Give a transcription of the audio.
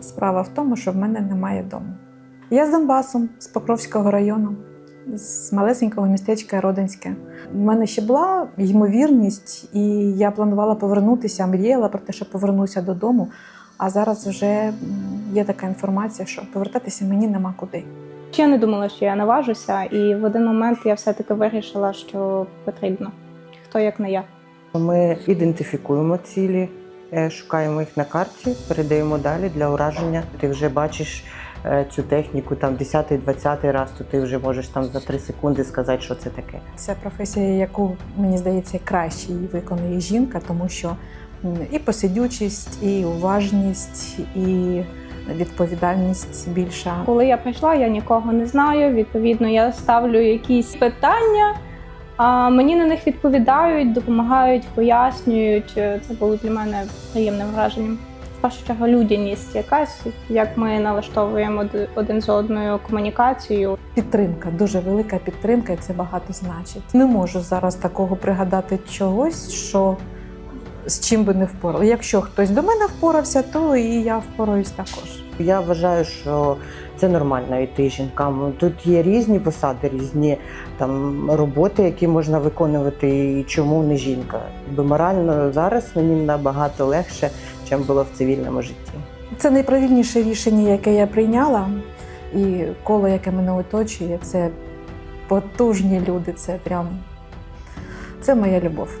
Справа в тому, що в мене немає дому. Я з Донбасу, з Покровського району, з малесенького містечка Родинське. У мене ще була ймовірність, і я планувала повернутися, мріяла про те, що повернуся додому. А зараз вже є така інформація, що повертатися мені нема куди. Ще я не думала, що я наважуся, і в один момент я все-таки вирішила, що потрібно. Хто як не я. Ми ідентифікуємо цілі, шукаємо їх на карті, передаємо далі для ураження. Ти вже бачиш е, цю техніку там 10-20 раз, то ти вже можеш там за 3 секунди сказати, що це таке. Це професія, яку мені здається краще її виконує жінка, тому що і посидючість, і уважність, і відповідальність більша. Коли я прийшла, я нікого не знаю. Відповідно, я ставлю якісь питання, а мені на них відповідають, допомагають, пояснюють. Це було для мене приємним враженням. В першу людяність якась, як ми налаштовуємо один з одною комунікацію. Підтримка, дуже велика підтримка, і це багато значить. Не можу зараз такого пригадати чогось, що з чим би не впорала. Якщо хтось до мене впорався, то і я впораюсь також. Я вважаю, що це нормально йти жінкам. Тут є різні посади, різні там роботи, які можна виконувати. І чому не жінка? Бо морально зараз мені набагато легше, ніж було в цивільному житті. Це найправильніше рішення, яке я прийняла, і коло, яке мене оточує, це потужні люди. Це прям це моя любов.